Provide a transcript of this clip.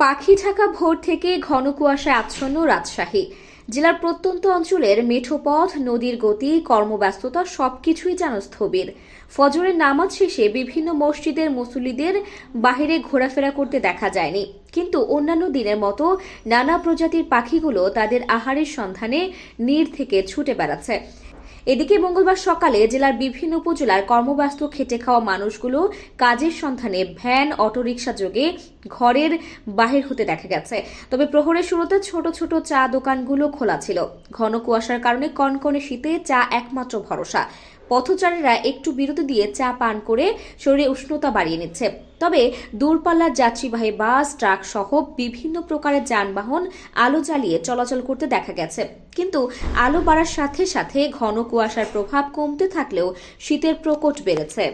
পাখি ঢাকা ভোর থেকে ঘন কুয়াশায় আচ্ছন্ন রাজশাহী। জেলার প্রত্যন্ত অঞ্চলের মেঠোপথ, নদীর গতি, কর্মব্যস্ততা সবকিছুই যেন স্থবির। ফজরের নামাজ শেষে বিভিন্ন মসজিদের মুসল্লিদের বাহিরে ঘোরাফেরা করতে দেখা যায়নি। কিন্তু অন্যান্য দিনের মতো নানা প্রজাতির পাখিগুলো তাদের আহারের সন্ধানে নীড় থেকে ছুটে বেড়াচ্ছে। এদিকে মঙ্গলবার সকালে জেলার বিভিন্ন উপজেলার কর্মব্যস্ত খেটে খাওয়া মানুষগুলো কাজের সন্ধানে ভ্যান, অটোরিকশা যোগে ঘরের বাহির হতে দেখা গেছে। তবে প্রহরের শুরুতে ছোট ছোট চা দোকানগুলো খোলা ছিল। ঘন কুয়াশার কারণে কনকনে শীতে চা একমাত্র ভরসা। পথচারীরা একটু বিরতি দিয়ে চা পান করে শরীরে উষ্ণতা বাড়িয়ে নিচ্ছে। তবে দূরপাল্লার যাত্রীবাহী বাস, ট্রাক সহ বিভিন্ন প্রকারের যানবাহন আলো জ্বালিয়ে চলাচল করতে দেখা গেছে। কিন্তু আলো বাড়ার সাথে সাথে ঘন কুয়াশার প্রভাব কমতে থাকলেও শীতের প্রকট বেড়েছে।